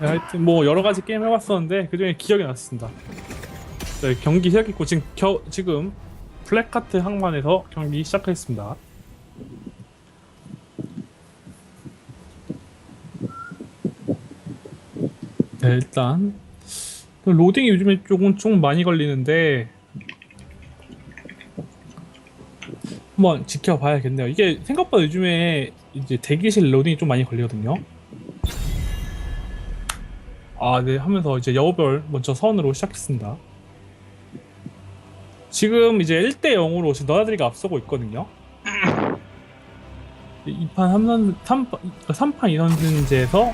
네, 하여튼 뭐 여러 가지 게임 해봤었는데 그 중에 기억이 났습니다. 네, 경기 시작했고 지금 겨, 지금 블랙카트 항만에서 경기 시작했습니다. 네 일단 로딩이 요즘에 조금 좀 많이 걸리는데 한번 지켜봐야겠네요. 이게 생각보다 요즘에 이제 대기실 로딩이 좀 많이 걸리거든요. 아, 네, 하면서 이제 여우별 먼저 선으로 시작했습니다. 지금 이제 1대 0으로 지금 너나들이가 앞서고 있거든요. 2판 3선, 3판, 3판 2선승제에서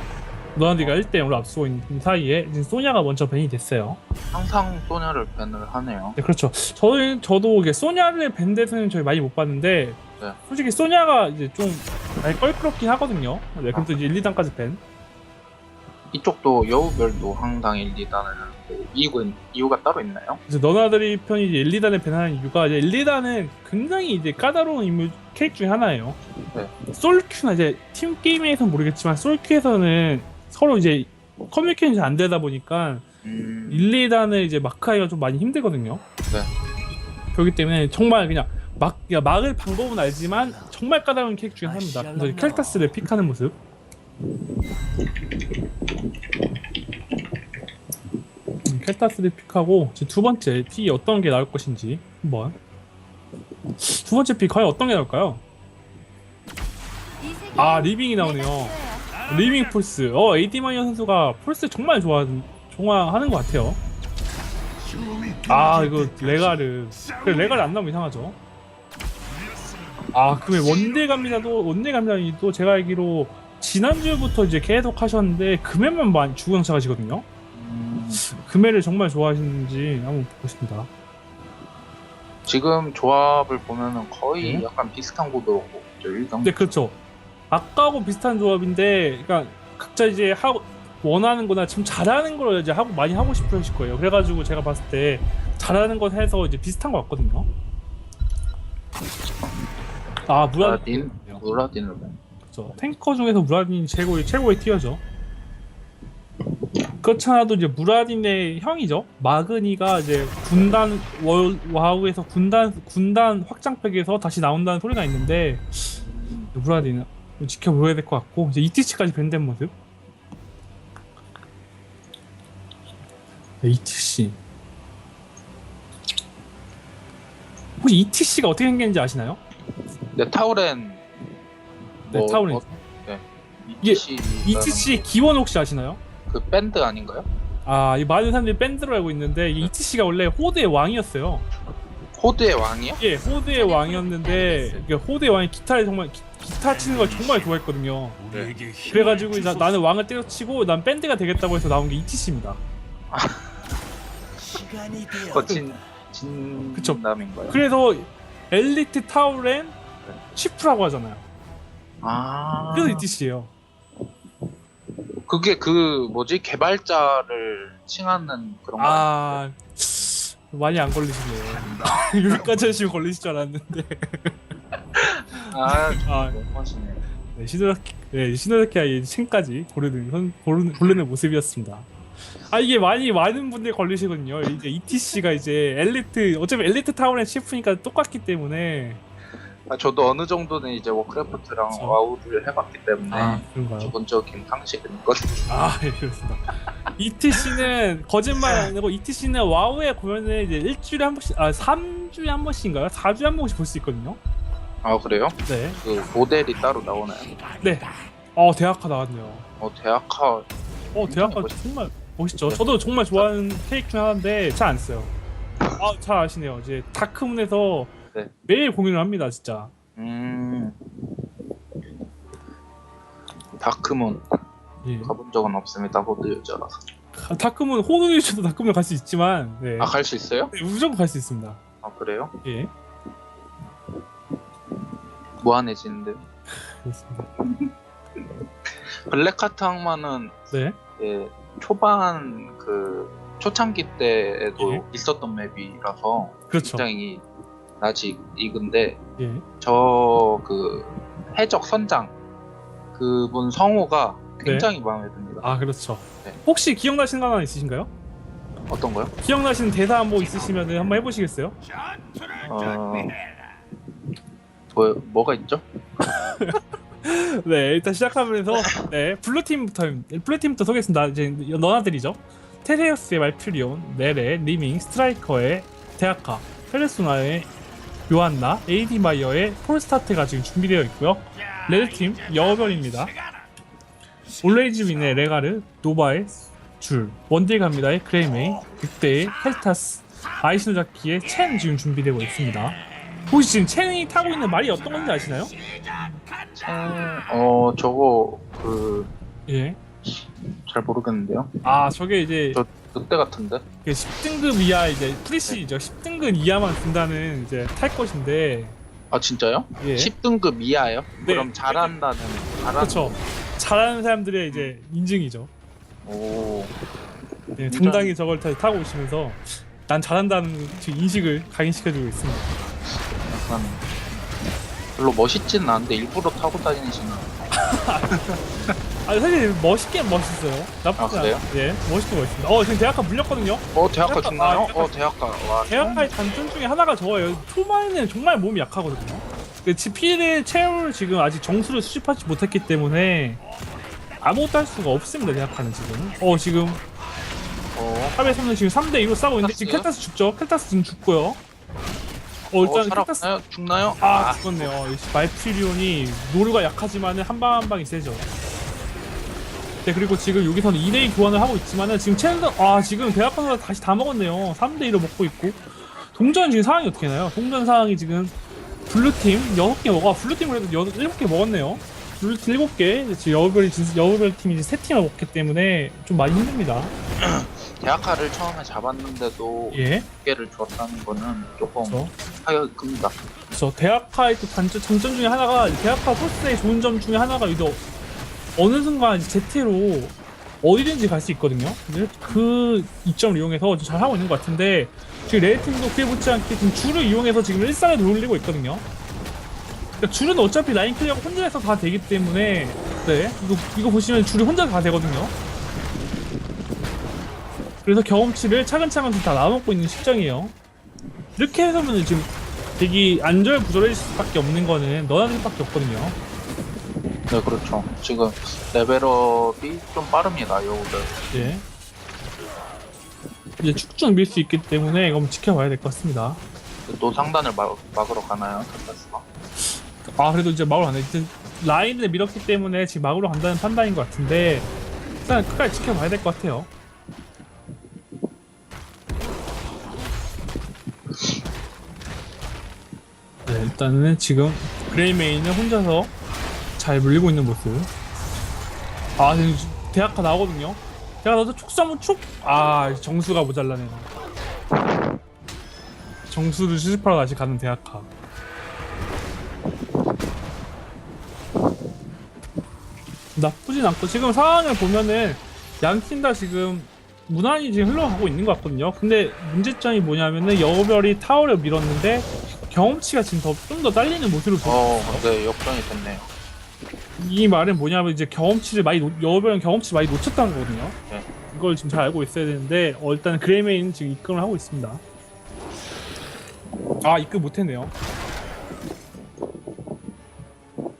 너나들이가 1대 0으로 앞서고 있는 사이에 지금 소냐가 먼저 벤이 됐어요. 항상 소녀를 밴을 하네요. 네, 그렇죠. 저희 저도 이게 소냐를 밴 데서는 저희 많이 못 봤는데 네. 솔직히 소냐가 이제 좀 많이 껄끄럽긴 하거든요. 네, 또 이제 1, 2단까지 밴. 이쪽도 여우별도 항상 1, 2단을 이유가, 이유가 따로 있나요? 이제 너나들이 편이 이제 1, 2단을 밴하는 이유가 이제 1, 2단은 굉장히 이제 까다로운 인물 캐릭 중에 하나예요. 네. 솔큐나 이제 팀 게임에서는 모르겠지만 솔큐에서는 서로 이제 커뮤니케이션이 잘 안 되다 보니까 음, 1, 2단을 이제 마크하기가 좀 많이 힘들거든요. 네. 그렇기 때문에 정말 그냥 막 야, 막을 방법은 알지만 정말 까다로운 캐릭 중에 하나입니다. 그래서 이 캘타스를 픽하는 모습. 음, 캘타스를 픽하고 이제 두 번째 픽이 어떤 게 나올 것인지 한번 두 번째 픽 과연 어떤 게 나올까요? 아 리빙이 나오네요. 리빙 폴스. 어 AD 마이어 선수가 폴스 정말 좋아 좋아하는 것 같아요. 아 이거 레가르. 그래 레가르 안 나오면 이상하죠. 아 그러면 원딜 감리나도 원딜 감리나도 제가 알기로 지난주부터 이제 계속 하셨는데 금액만 많이 주구장창 하시거든요. 음, 금액을 정말 좋아하시는지 한번 보고 싶습니다. 지금 조합을 보면은 거의 네. 약간 비슷한 구도로 있죠. 일단 네 그렇죠. 아까하고 비슷한 조합인데, 그러니까 각자 이제 하고 원하는 거나 지금 잘하는 걸 이제 하고 많이 하고 싶어 하실 거예요. 그래가지고 제가 봤을 때 잘하는 것 해서 이제 비슷한 것 같거든요. 아 무라 무라딘, 무라딘을 밴. 그렇죠. 탱커 중에서 무라딘이 최고의 최고의 티어죠. 그렇지 않아도 이제 무라딘의 형이죠. 마그니가 이제 군단 월 와우에서 군단 군단 확장팩에서 다시 나온다는 소리가 있는데 무라딘은 좀 지켜보아야 될 것 같고 이제 ETC까지 밴된 모습. 네, ETC. 혹시 ETC가 어떻게 생겼는지 아시나요? 네, 타우렌. 네, 뭐, 타우렌. 어, 네. 이게 ETC ETC 기원 혹시 아시나요? 그 밴드 아닌가요? 아, 이 많은 사람들이 밴드로 알고 있는데 이 ETC가 원래 호드의 왕이었어요. 호드의 왕이요? 예, 호드의 왕이었는데 이게 호드의 왕이 기타를 정말 기, 타 치는 걸 정말 좋아했거든요. 그래가지고 이제 나는 왕을 때려치고 난 밴드가 되겠다고 해서 나온 게 ETC입니다. 그거 진, 그쵸. 진남인가요? 그래서 엘리트 타우렌 치프라고 하잖아요. 아. 그래서 ETC예요. 그게 그 뭐지 개발자를 칭하는 그런 거 아, 많이 안 걸리시네요. 여기까지 하시면 걸리실 줄 알았는데. 아, 아, 하시네. 네, 시노라키, 네, 시노라키아의 층까지 고르는, 선, 고르는, 고르는 모습이었습니다. 아, 이게 많이, 많은 분들이 걸리시거든요. 이제 ETC가 이제 엘리트, 어차피 엘리트 타운의 치프니까 똑같기 때문에. 아, 저도 어느 정도는 이제 워크래프트랑 그쵸. 와우를 해봤기 때문에 아, 그런가요? 기본적인 상식은 있거든요. 아, 예, 그렇습니다. ETC는, 거짓말 안 하고, ETC는 와우에 보면은 이제 일주일에 한 번씩, 아, 3주에 한 번씩인가요? 4주에 한 번씩 볼 수 있거든요. 아 그래요? 네. 그 모델이 따로 나오나요? 네. 어, 대학화 나왔네요. 어 대학화 어 대학가 정말 멋있죠. 저도 정말 좋아하는 케이크 중 하나인데 잘 안 써요. 아 잘 아시네요. 이제 다크문에서 네. 매일 공연을 합니다, 진짜. 음 다크문 예. 가본 적은 없습니다. 호드 여자라서. 아, 다크문 호그리셔도 다크문 갈수 있지만, 네. 아갈 수 있어요? 네, 무조건 갈 수 있습니다. 아 그래요? 예, 무한해지는데. 그렇습니다. 블랙카트 항만은 네, 예, 초반 그 초창기 때에도 예. 있었던 맵이라서 그렇죠. 굉장히 아직 익은데 예, 저 그 해적 선장 그분 성우가 굉장히 마음에 듭니다. 아 그렇죠. 네. 혹시 기억나시는 거 하나 있으신가요? 어떤 거요? 기억나시는 대사 뭐 있으시면 한번 해보시겠어요? 어, 뭐 뭐가 있죠? 네 일단 시작하면서 네 블루팀부터 블루팀부터 소개했습니다. 이제 너나들이죠. 테세우스의 말퓨리온, 네레, 리밍, 스트라이커의 데아카, 페르소나의 요한나, 에이디 마이어의 폴스타트가 지금 준비되어 있고요. 레드팀 여별입니다. 올레이즈 윈의 레가르, 노바의 줄, 원딜 갑니다의 그레이메이, 늑대의 헬타스, 아이스노자키의 첸 지금 준비되고 있습니다. 혹시 지금 첸이 타고 있는 말이 어떤 건지 아시나요? 어 저거 그 잘 예. 모르겠는데요. 아 저게 이제 저 늑대 같은데. 그 10등급 이하 이제 프리시죠. 10등급 이하만 준다는 이제 탈 것인데 아 진짜요? 예. 10등급 이하요? 네. 그럼 잘한다는 잘한. 그렇죠. 잘하는 사람들의 이제 인증이죠. 오. 네, 당당히 저걸 타- 타고 오시면서 난 잘한다는 인식을 각인시켜주고 있습니다. 약간 별로 멋있지는 않은데 일부러 타고 다니시는. 아 사실 멋있긴 멋있어요. 나쁘지 아, 그래요? 않아요. 예, 멋있긴 멋있습니다. 어 지금 대학가 물렸거든요. 어 대학가 대학가- 죽나요? 아, 대학가- 어 대학가 와. 대학가의 단점 중에 하나가 저예요. 초반에는 정말 몸이 약하거든요. 그 지피를 채울 지금 아직 정수를 수집하지 못했기 때문에 아무것도 할 수가 없습니다. 대학가는 지금. 어 지금 어. 탑에서는 지금 3대 2로 싸우고 있는데 지금 켈타스 죽죠. 켈타스 지금 죽고요. 어 어 일단 켈타스 살았나요? 죽나요? 아 죽었네요. 역시 말피리온이 노루가 약하지만 은 한방 한 방이 세죠. 네 그리고 지금 여기서는 2대2 교환을 하고 있지만은 지금 챌린저 아 지금 대학가가 다시 다 먹었네요. 3대2로 먹고 있고 동전 지금 상황이 어떻게 나요? 동전 상황이 지금 블루팀 6개 먹어 아, 블루팀 그래도 7개 먹었네요. 블루팀 7개 지금 여우별이 진- 여우별 팀이 이제 3팀을 먹기 때문에 좀 많이 힘듭니다. 대학가를 처음에 잡았는데도 예. 개를 줬다는 거는 조금 그렇죠. 하여금다. 그래서 대학파의 또 단점, 장점 중에 하나가 대학파 소스의 좋은 점 중에 하나가 이제 어느 순간 제트로 어디든지 갈 수 있거든요. 그 이점을 이용해서 좀잘 하고 있는 것 같은데 지금 레이팀도 그에 못지않게 지금 줄을 이용해서 지금 일상에 돌리고 있거든요. 그러니까 줄은 어차피 라인 클리어가 혼자 해서 다 되기 때문에 네 이거 이거 보시면 줄이 혼자 다 되거든요. 그래서 경험치를 차근차근 다 나눠먹고 있는 실정이에요. 이렇게 해서는 지금 되게 안절부절할 수밖에 없는 거는 너나들밖에 없거든요. 네 그렇죠. 지금 레벨업이 좀 빠릅니다 여우들. 예. 이제 축전 밀 수 있기 때문에 이거 한번 지켜봐야 될 것 같습니다. 또 상단을 막, 막으러 가나요? 템페스가? 아 그래도 이제 막으러 간다. 이제 라인을 밀었기 때문에 지금 막으러 간다는 판단인 것 같은데 일단 끝까지 지켜봐야 될 것 같아요. 네, 일단은 지금 그레이메인은 혼자서 잘 물리고 있는 모습. 아, 대학가 나오거든요. 대학 나도 한번 촉. 아, 정수가 모자라네요. 정수를 수집하러 다시 가는 대학가. 나쁘진 않고 지금 상황을 보면은 양팀 다 지금 무난히 지금 흘러가고 있는 것 같거든요. 근데 문제점이 뭐냐면은 여우별이 타워를 밀었는데 경험치가 지금 더 좀 더 딸리는 모습을 보여. 어, 네 역전이 됐네요. 이 말은 뭐냐면 이제 경험치를 많이 놓- 여우별은 경험치 많이 놓쳤다는 거거든요. 네. 이걸 지금 잘 알고 있어야 되는데 어, 일단 그레이메인 지금 입금을 하고 있습니다. 아 입금 못했네요.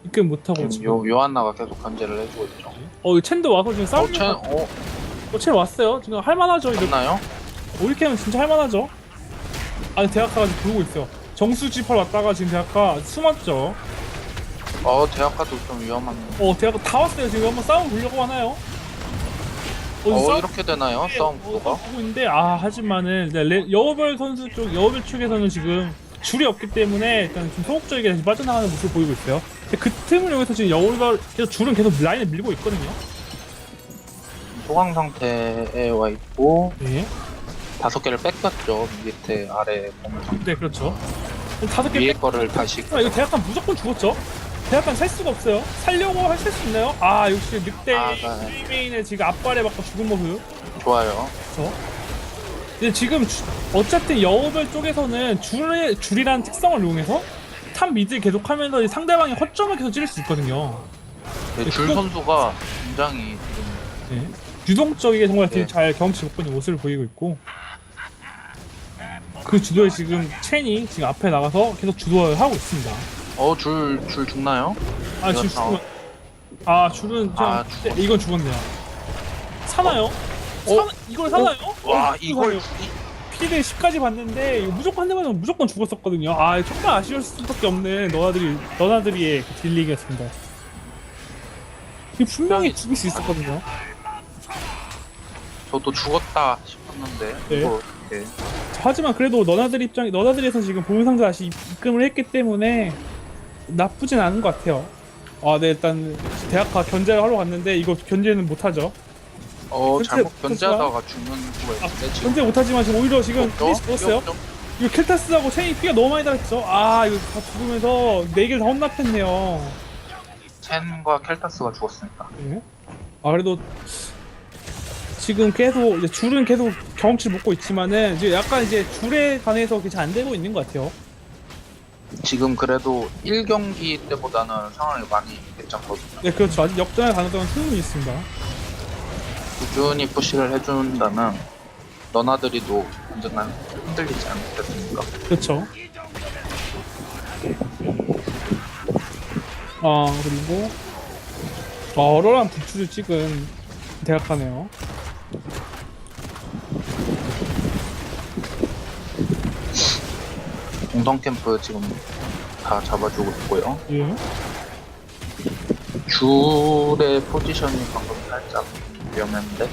입금 못하고 지금 지금 요 요한나가 계속 견제를 해주고 있죠. 어 첸도 와서 지금 어, 싸우는 chen, 어, 어, 첸 왔어요. 지금 할만하죠. 됐나요? 이렇게 하면 진짜 할만하죠. 아니 대학가가 지금 돌고 있어요. 정수 집하러 왔다가 지금 대학가 숨었죠. 어, 대학가도 좀 위험한. 어 대학가 다 왔어요. 지금 한번 싸움 보려고 하나요? 어, 어, 싸움- 이렇게 되나요? 싸움 어, 구도가? 하고 있는데 아 하지만은 이제 레- 여우별 선수 쪽 여우별 측에서는 지금 줄이 없기 때문에 일단 좀 소극적이게 다시 빠져나가는 모습을 보이고 있어요. 근데 그 틈을 이용해서 지금 여우별 계속 줄은 계속 라인을 밀고 있거든요. 소강 상태에 와 있고 네, 다섯 개를 뺏겼죠. 밑에 아래 상네 그렇죠. 다섯 개 위에 거를 다시 아, 이거 대학간 무조건 죽었죠? 대학간 살 수가 없어요. 살려고 하실 수 있나요? 아 역시 늑대 아, 네. 메인의 지금 앞발에 맞고 죽은 모습. 좋아요. 그렇죠? 근데 지금 주- 어쨌든 여우별 쪽에서는 줄의 줄이라는 특성을 이용해서 탑 미드 계속하면서 이 상대방의 허점을 계속 찌를 수 있거든요. 네, 줄 그거- 선수가 굉장히 지금 네. 유동적이게 정말 되게 네. 잘 경험치 먹고 있는 모습을 보이고 있고 그 주도에 지금 첸이 지금 앞에 나가서 계속 주도를 하고 있습니다. 어 줄 줄 죽나요? 아 이거 죽으면 아 줄은 아, 네, 이건 죽었네요. 사나요? 어? 사, 이걸 사나요? 와 어, 이걸 이거요. 피드 10까지 봤는데 이거 무조건 한 대만 무조건 죽었었거든요. 아 정말 아쉬울 수밖에 없는 너나들이 너나들이의 그 딜링이었습니다. 이 분명히 죽일 수 있었거든요. 저도 죽었다 싶었는데 네. 이거 네. 하지만 그래도 너나들 입장 너나들에서 지금 보물상자 다시 입금을 했기 때문에 나쁘진 않은 것 같아요. 아, 네 일단 대학가 견제를 하러 갔는데 이거 견제는 못하죠. 어 근데 잘못. 견제하다가 죽는 거였는데 지금 견제 못하지만 지금 오히려 지금 어? 피니시. 역전? 이거 켈타스하고 체인이 피가 너무 많이 달았죠. 아 이거 다 죽으면서 네 개를 다 혼납했네요. 첸과 켈타스가 죽었으니까 네. 아 그래도 지금 계속 이제 줄은 계속 경험치를 먹고 있지만은 이제 약간 이제 줄에 관해서 그게 잘 안 되고 있는 것 같아요. 지금 그래도 1경기 때보다는 상황이 많이 괜찮거든요 네 그렇죠. 아직 역전할 가능성은 충분히 있습니다. 꾸준히 푸시를 해준다면 너나들이도 언젠가 흔들리지 않겠습니까? 그렇죠. 아 그리고 아, 어려운 부추를 찍은 대학하네요. 공성 캠프 지금 다 잡아주고 있고요 예. 줄의 포지션이 방금 살짝 위험했는데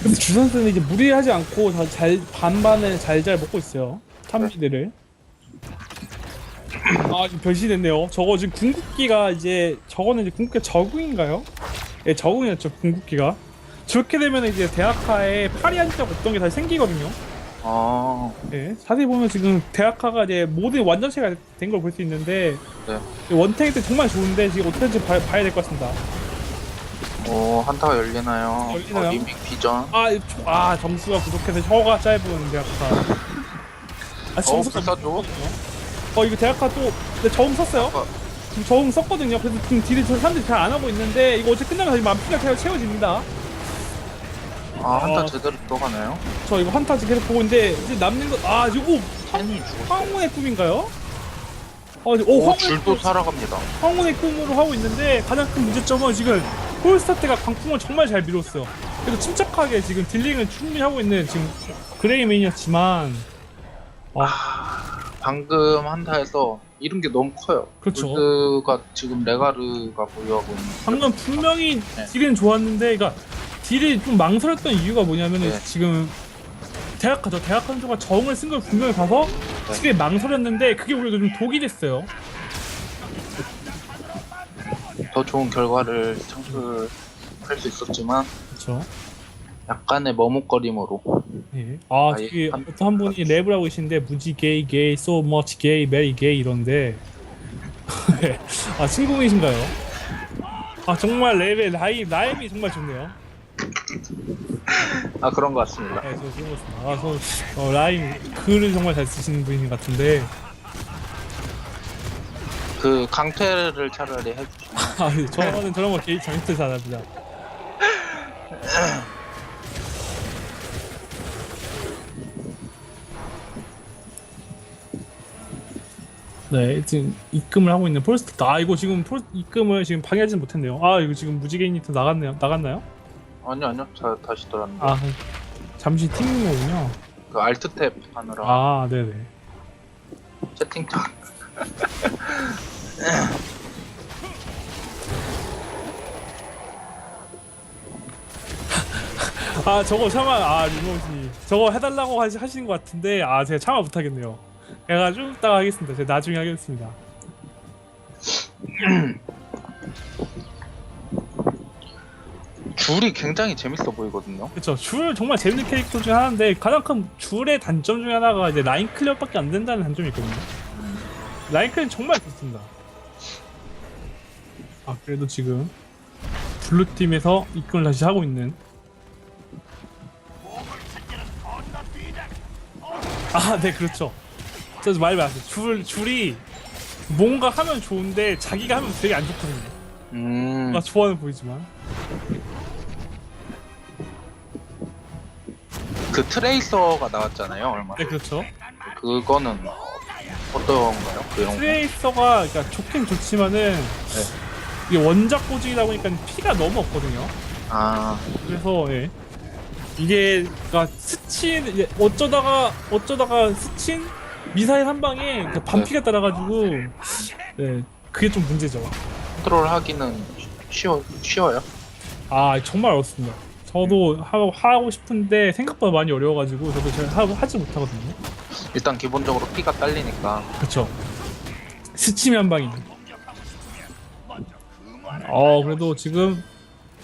근데 주 선수는 이제 무리하지 않고 다 잘 반반을 잘잘 먹고 있어요. 탐비들을. 아 지금 변신했네요. 저거 지금 궁극기가 이제 저거는 이제 궁극기 적응인가요? 예, 적응이었죠 궁극기가. 저렇게 되면 이제 대학가에 파리 한적 없던 게 다시 생기거든요. 어, 예, 자세히 보면 지금 대학가가 이제 모든 완전체가 된 걸 볼 수 있는데 네. 원탱이 때 정말 좋은데 지금 어떻게든지 봐, 봐야 될 것 같습니다. 어 한타가 열리나요? 열리나요? 어, 리믹 비전 아, 이 초- 아 점수가 부족해서 혀가 짧은 대학가. 아어 점수가 불사조 어 이거 대학가 또 근데 저음 썼어요? 어. 지금 저음 썼거든요. 그래서 지금 딜이 저 사람들이 잘 안 하고 있는데 이거 어제 끝나면 다시 만피가 채워 채워집니다. 아 한타 어. 제대로 들어가나요? 저 이거 환타지 계속 보고 있는데 이제 남는 거 아 이거 첸이 죽었어요 황혼의 꿈인가요? 어, 이제- 오, 오 황혼의 줄도 꿈, 살아갑니다 황혼의 꿈으로 하고 있는데 가장 큰 문제점은 지금 폴스타트가 광풍을 정말 잘 밀었어요. 그래서 침착하게 지금 딜링을 충분히 하고 있는 지금 그레이 메인이었지만 아, 방금 한타에서 잃은 게 너무 커요 그렇죠. 골드가 지금 레가르가 보유하고 있는 방금 분명히 네. 딜은 좋았는데, 그러니까 딜이 좀 망설였던 이유가 뭐냐면은 네. 지금 대학가죠. 대학 선수가 정을 쓴 걸 분명히 봐서 네. 딜에 망설였는데 그게 오히려 좀 독이 됐어요. 더 좋은 결과를 창출할 수 있었지만 그렇죠. 약간의 머뭇거림으로 예. 아, 아예 저기 한- 어떤 한 분이 랩을 하고 계신데 무지 게이 게이 so much gay very gay 이런데 네. 아 친구이신가요? 아 정말 랩의 라임 라임이 정말 좋네요. 아 그런 것 같습니다 네, 저 그런 거 좋습니다. 아, 저 어, 라임 글을 정말 잘 쓰시는 분인 것 같은데 그 강퇴를 차라리 해주시면 아, 저는 저런 거 개인 장트 잘합니다. 네, 지금 입금을 하고 있는 폴스트. 아, 이거 지금 폴 입금을 지금 방해하지 못했네요. 아, 이거 지금 무지개 유니트 나갔네요. 나갔나요? 아니요 아니요 자, 다시 돌았는데 아, 잠시 튕긴 거군요. 그 알트 탭 하느라 아, 네네. 채팅창 아, 저거 참아, 아, 리모지. 저거 해달라고 하시, 하시는 것 같은데, 아, 제가 참아 못하겠네요. 제가 좀 이따가 하겠습니다. 제가 나중에 하겠습니다. 줄이 굉장히 재밌어 보이거든요 그렇죠. 줄 정말 재밌는 캐릭터 중에 하나인데 가장 큰 줄의 단점 중에 하나가 이제 라인 클리어밖에 안 된다는 단점이 있거든요. 라인 클리어 정말 좋습니다. 아 그래도 지금 블루 팀에서 입금을 다시 하고 있는. 아, 네, 그렇죠. 저말 맞았어요. 줄 줄이 뭔가 하면 좋은데 자기가 하면 되게 안 좋거든요. 음. 나 좋아는 보이지만 그 트레이서가 나왔잖아요 얼마 네 그렇죠 그거는 어, 어떤가요? 거? 트레이서가 그러니까 좋긴 좋지만은 이게 원작 고증이다 보니까 피가 너무 없거든요 아 그래서 예. 이게 그러니까 스친 이제 어쩌다가 어쩌다가 스친 미사일 한 방에 그 반피가 따라가지고 네 그게 좀 문제죠. 컨트롤 하기는 쉬워 쉬워요. 아 정말 어렵습니다. 저도 하고 하고 싶은데 생각보다 많이 어려워가지고 저도 잘 하고 하지 못하거든요. 일단 기본적으로 피가 딸리니까 그렇죠. 스치면 한 방이. 어 그래도 지금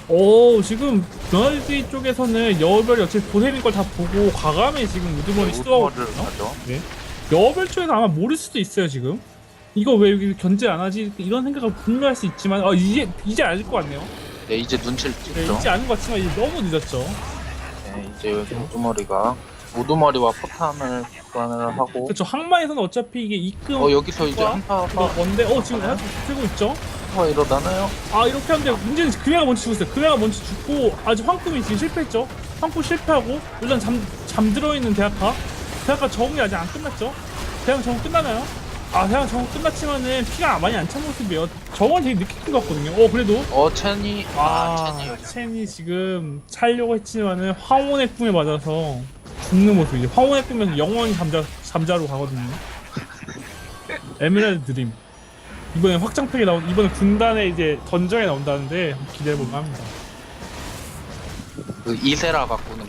오 지금 변화지 쪽에서는 여벌이 어차피 보내는 걸 다 보고 과감히 지금 우드머니 시도하고 우드머리를 있거든요. 가죠. 여벌 쪽에서 아마 모를 수도 있어요 지금. 이거 왜 여기 견제 안 하지? 이런 생각을 분명히 할 수 있지만 어 이제 이제 알 것 같네요. 네 이제 눈치를 네, 챘죠. 이제 아는 것 같지만 이제 너무 늦었죠. 네, 이제 우두머리가 우두머리와 포탄을 교환을 하고 그렇죠. 항마에서는 어차피 이게 입금 어 여기서 이제 와, 한파가 이거 뭔데? 어 지금 아직 들고 있죠? 일어나나요? 아 이렇게 하는데 문제는 금해가 먼저 죽었어요. 금해가 먼저 죽고 아직 황금이 지금 실패했죠. 황금 실패하고 일단 잠 잠들어 있는 대학가 대학가 적응이 아직 안 끝났죠. 대학 적응 끝나나요? 아 대학 적응 끝났지만은 피가 많이 안 찬 모습이에요. 적응은 되게 늦게 끈것 같거든요. 어 그래도 어 첸이 아아 여기 첸이 지금 살려고 했지만은 황혼의 꿈에 맞아서 죽는 모습 이제 황혼의 꿈에서 영원히 잠자 잠자로 가거든요. 에메랄드 드림 이번에 확장팩이 나온 이번에 군단에 이제 던전에 나온다는데 기대해 볼만 합니다. 그 이세라 갖고는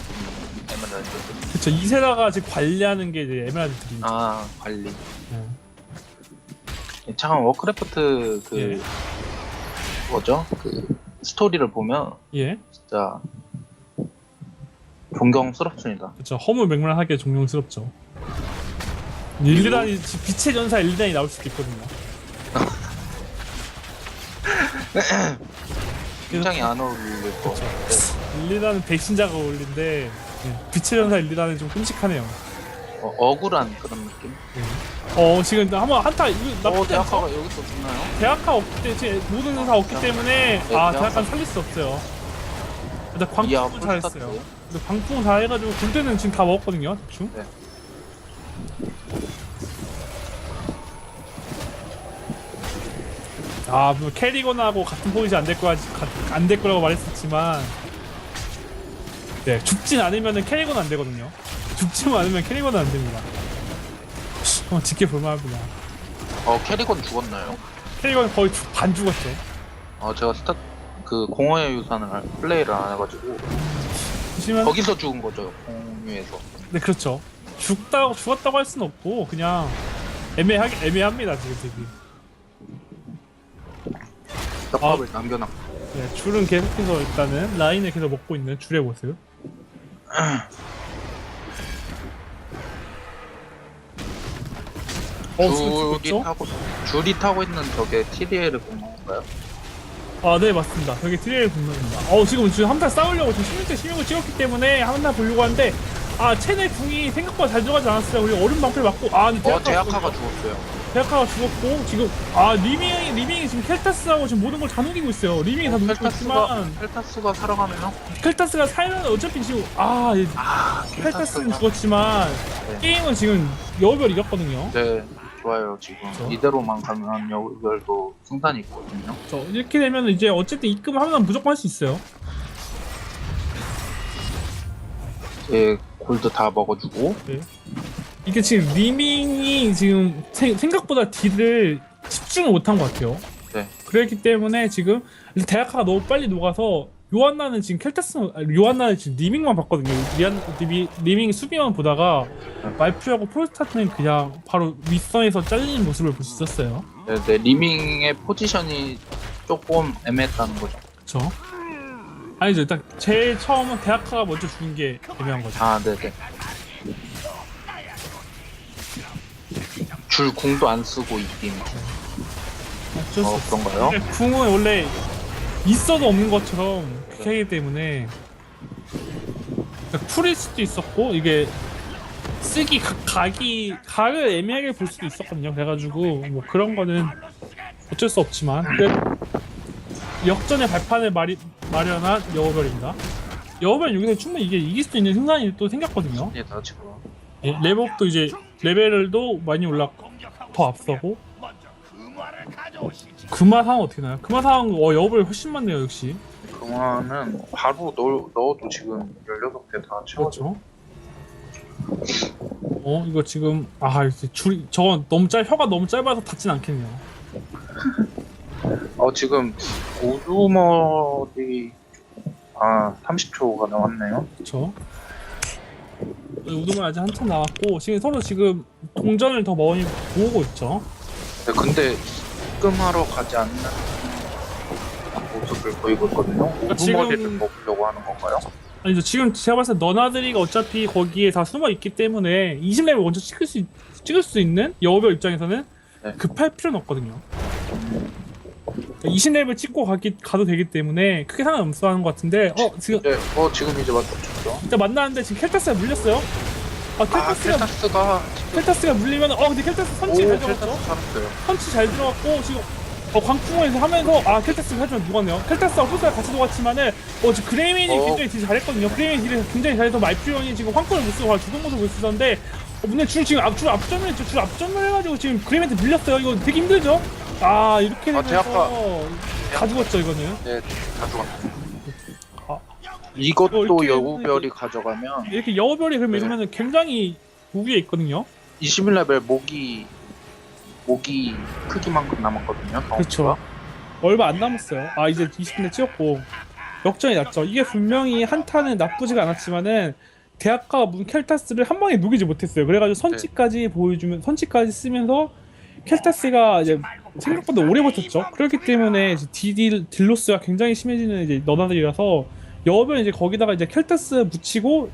에메랄드 그쵸 이세라가 지금 관리하는 게 이제 에메랄드 드림. 아 관리 네. 참 워크래프트 그 예. 뭐죠? 그 스토리를 보면 예, 진짜 존경스럽습니다. 그쵸 허무맹랑하게 존경스럽죠. 일리단이 빛의 전사 일리단이 나올 수도 있거든요. 굉장히 안 어울릴 거. 그쵸. 일리단은 배신자가 어울린데 예, 빛의 전사 일리단은 좀 끔찍하네요. 어, 억울한 그런 느낌. 어 지금 한번 한타 이거 어 나쁘지 않죠? 대학가가 여기서 죽나요? 대학가 없기 때문에 지금 모든 전사 없기 때문에 네, 아 대학가. 대학가 살릴 수 없어요. 일단 이야 광풍은 잘했어요. 풀스타트. 근데 광풍 다 해가지고 군대는 지금 다 먹었거든요 대충. 네. 아, 뭐 캐리건하고 같은 포지션 안될 거야, 안될 거라고 말했었지만, 네 죽진 않으면은 캐리건 안 되거든요. 죽지만 않으면 캐리건은 안 됩니다. 한번 지켜볼만 합니다. 어 캐리건 죽었나요? 캐리건 거의 죽- 반 죽었죠. 어 제가 스타 그 공허의 유산을 플레이를 안 해가지고 보시면, 거기서 죽은 거죠 공유에서. 네 그렇죠. 죽다고 죽었다고 할 수는 없고 그냥 애매하게 애매합니다 지금 되게. 떡밥을 남겨놨고. 네, 줄은 계속해서 일단은 라인을 계속 먹고 있는 줄의 모습. 어, 지금 줄이 죽었죠? 타고 줄이 타고 있는 저게 TDL을 건가요? 아, 네, 맞습니다. 저게 트레일 분명입니다. 어, 지금 지금 한타 싸우려고 지금 16대 16을 찍었기 때문에 한타 보려고 하는데, 아, 체내 궁이 생각보다 잘 들어가지 않았어요. 우리 얼음 방패 맞고, 아, 근데 어 대학가가 죽었어요. 대학가가 죽었고, 지금, 아, 리밍이, 리밍이 지금 켈타스하고 지금 모든 걸 다 녹이고 있어요. 리밍이 다 녹이고 펠타스가 있지만, 펠타스가 살아가면 켈타스가 살면 어차피 지금, 아, 이아 켈타스는 죽었지만, 네. 게임은 지금 여우별 이겼거든요. 네 좋아요 지금 그렇죠. 이대로만 가면 여기별도 승산이 있거든요. 저 이렇게 되면 이제 어쨌든 입금을 하면 무조건 할 수 있어요. 제 골드 다 먹어주고 이게 지금 리밍이 지금 세- 생각보다 딜을 집중을 못한 것 같아요. 네. 그랬기 때문에 지금 대학가가 너무 빨리 녹아서 요한나는 지금 켈타스 아니, 요한나는 지금 리밍만 봤거든요. 리안, 리미, 리밍 수비만 보다가 말프하고 폴스타트는 그냥 바로 윗선에서 잘리는 모습을 볼 수 있었어요. 네, 네, 리밍의 포지션이 조금 애매했다는 거죠. 그렇죠? 아니죠. 일단 제일 처음은 대학가가 먼저 죽은 게 애매한 거죠. 아 네 네. 줄 궁도 안 쓰고 있긴. 어쩔 수 어 없어. 그런가요? 근데 궁은 원래 있어도 없는 것처럼 그렇게 하기 때문에 그러니까 풀일 수도 있었고 이게 쓰기 각, 각이 각을 애매하게 볼 수도 있었거든요. 그래가지고 뭐 그런 거는 어쩔 수 없지만 역전의 발판을 마리, 마련한 여우별입니다. 여우별 여기서 충분히 이게 이길 수 있는 생산이 또 생겼거든요. 예, 다 지금 예, 레벨업도 이제 레벨도 많이 올라 더 앞서고 금화 상황 어떻게 나요? 금화 상황 어 여우별 훨씬 많네요 역시. 그만은 바로 넣, 넣어도 지금 16개 다 채워져. 그렇죠. 어 이거 지금 아 이렇게 줄이 저건 너무 짧 혀가 너무 짧아서 닿진 않겠네요. 어, 지금 우두머리 아, 30초가 나왔네요. 그렇죠. 우드만 아직 한참 남았고 지금 서로 지금 동전을 더 많이 모으고 있죠. 네, 근데 입금하러 가지 않는 모습을 보이고 있거든요. 우두머리를 지금- 먹으려고 하는 건가요? 아니죠 지금 제가 봤을 때 너나들이가 어차피 거기에 다 숨어 있기 때문에 20레벨 먼저 찍을 수 있- 찍을 수 있는 여우별 입장에서는 네. 급할 필요는 없거든요. 20레벨 찍고 가기, 가도 되기 때문에 크게 상관없어 하는 것 같은데 어 지금 네, 어, 지금 이제 맞췄죠. 일단 만나는데 지금 켈타스가 물렸어요. 아 아, 켈타스가 켈타스가 켈타스가 물리면 어 근데 켈타스 오, 선치 잘 들어갔죠? 켈타스 살았어요. 펀치 잘 들어갔고 지금 어 광풍에서 하면서 아 켈타스가 하지만 누가네요 켈타스와 후스가 같이 녹았지만은 어 지금 그레이맨이 어. 굉장히 딜 잘했거든요 그레이맨이 딜을 굉장히 잘해서 말피온이 지금 황권을 못 쓰고 죽은 모습을 쓰던데 어 근데 줄 지금 앞, 줄 앞점을 줄 앞점을 해가지고 지금 그레이맨한테 밀렸어요 이거 되게 힘들죠 아 이렇게 아, 되면서 대학가. 다 죽었죠 이거는 네, 다 죽었어요. 아. 어, 이것도 이렇게 여우별이 가져가면 이렇게 여우별이 그럼 네. 이러면은 굉장히 우위에 있거든요 21레벨 모기 모기 크기만큼 남았거든요. 그렇죠. 얼마 안 남았어요. 아 이제 20분에 찍었고 역전이 났죠. 이게 분명히 한타는 나쁘지가 않았지만은 대학가 문 켈타스를 한 방에 누기지 못했어요. 그래가지고 선치까지 보여주면 선치까지 쓰면서 켈타스가 이제 생각보다 오래 버텼죠. 그렇기 때문에 이제 딜 딜로스가 굉장히 심해지는 이제 너나들이라서 여변 이제 거기다가 이제 켈타스 붙이고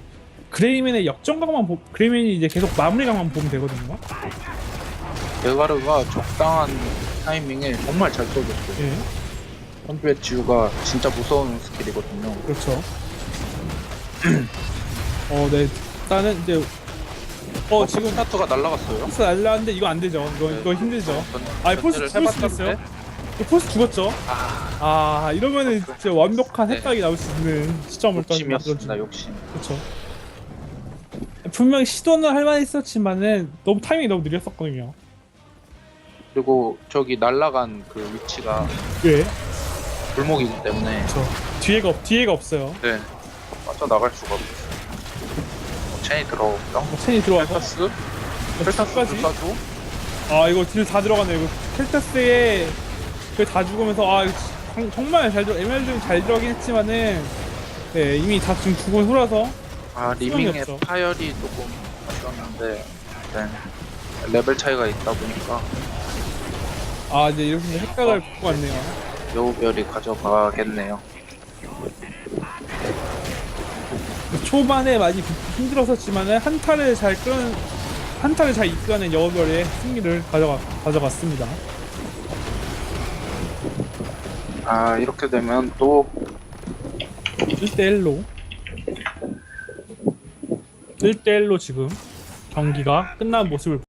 그레이맨의 역전각만 보, 그레이맨이 이제 계속 마무리각만 보면 되거든요. 데가르가 적당한 타이밍에 정말 잘 써줬어요. 예, 선주의 지우가 진짜 무서운 스킬이거든요. 그렇죠. 어, 네. 일단은 이제 어 지금 스타트가 날라갔어요. 포스 날라왔는데 이거 안 되죠. 이거 네. 이거 힘들죠. 전- 아니, 포스 죽을 수도 있어요. 이거 포스 죽었죠. 아, 아 이러면은 진짜 완벽한 네. 획각이 나올 수 있는 시점을 또 욕심이었습니다. 욕심. 그렇죠. 분명히 시도는 할 만했었지만은 너무 타이밍이 너무 느렸었거든요. 그리고 저기 날라간 그 위치가 왜? 골목이기 때문에 그렇죠. 뒤에가 없 뒤에가 없어요. 네 빠져 나갈 수가 없어요. 어, 체인이 들어오죠. 뭐 체인이 들어와서 펠타스 펠타스까지. 펠타스 쏴줘. 아 이거 딜 다 들어가네요. 이거 켈타스에 그다 죽으면서 아 이거 정- 정말 잘 들어 에메랄드 잘 들어가긴 했지만은 네 이미 다 지금 죽은 후라서 아 리밍의 없죠. 파열이 조금 아쉬웠는데 네. 레벨 차이가 있다 보니까 아 이제 이렇게 헷각을 붙고 왔네요. 여우별이 가져가겠네요. 초반에 많이 힘들었었지만은 한 타를 잘 끌어 한 타를 잘 이끌어낸 여우별의 승리를 가져가 가져갔습니다. 아 이렇게 되면 또 1대1로 1대1로 지금 경기가 끝난 모습을